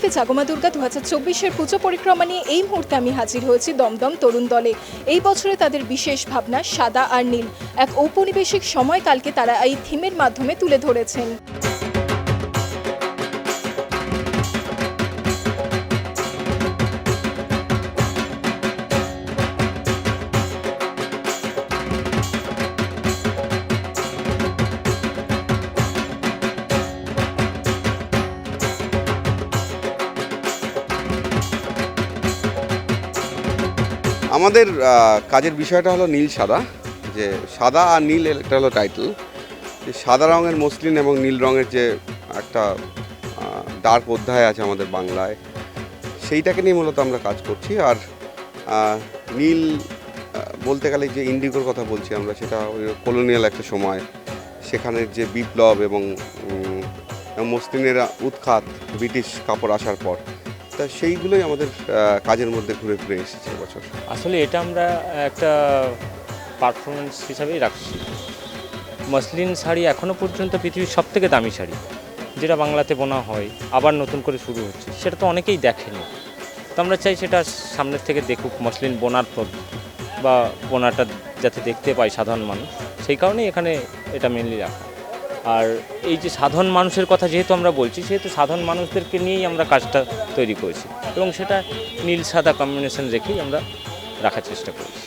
জাগমা দুর্গা দু হাজার চব্বিশের পুজো পরিক্রমা নিয়ে এই মুহূর্তে আমি হাজির হয়েছি দমদম তরুণ দলে। এই বছরে তাদের বিশেষ ভাবনা সাদা আর নীল। এক ঔপনিবেশিক সময়কালকে তারা এই থিমের মাধ্যমে তুলে ধরেছেন। আমাদের কাজের বিষয়টা হলো নীল সাদা, যে সাদা আর নীল এটা হলো টাইটেল সাদা রঙের মসলিন এবং নীল রঙের যে একটা ডার্ক অধ্যায় আছে আমাদের বাংলায়, সেইটাকে নিয়ে মূলত আমরা কাজ করছি। আর নীল বলতে গেলে যে ইন্ডিগোর কথা বলছি আমরা, সেটা ওই কলোনিয়াল একটা সময় সেখানের যে বিপ্লব এবং মসলিনের উৎখাত ব্রিটিশ কাপড় আসার পর। তা সেইগুলোই আমাদের কাজের মধ্যে ঘুরে ফিরে এসেছে বছর আসলে এটা আমরা একটা পারফরমেন্স হিসাবেই রাখছি। মসলিন শাড়ি এখনও পর্যন্ত পৃথিবীর সব থেকে দামি শাড়ি, যেটা বাংলাতে বোনা হয়, আবার নতুন করে শুরু হচ্ছে, সেটা তো অনেকেই দেখেনি। তো আমরা চাই সেটা সামনের থেকে দেখুক, মসলিন বোনার পদ্ধতি বা বোনাটা যাতে দেখতে পায় সাধারণ মানুষ, সেই কারণেই এখানে এটা মেনলি রাখা। আর এই যে সাধারণ মানুষের কথা যেহেতু আমরা বলছি, সেহেতু সাধারণ মানুষদেরকে নিয়েই আমরা কাজটা তৈরি করেছি এবং সেটা নীল সাদা কম্বিনেশন রেখেই আমরা রাখার চেষ্টা করেছি।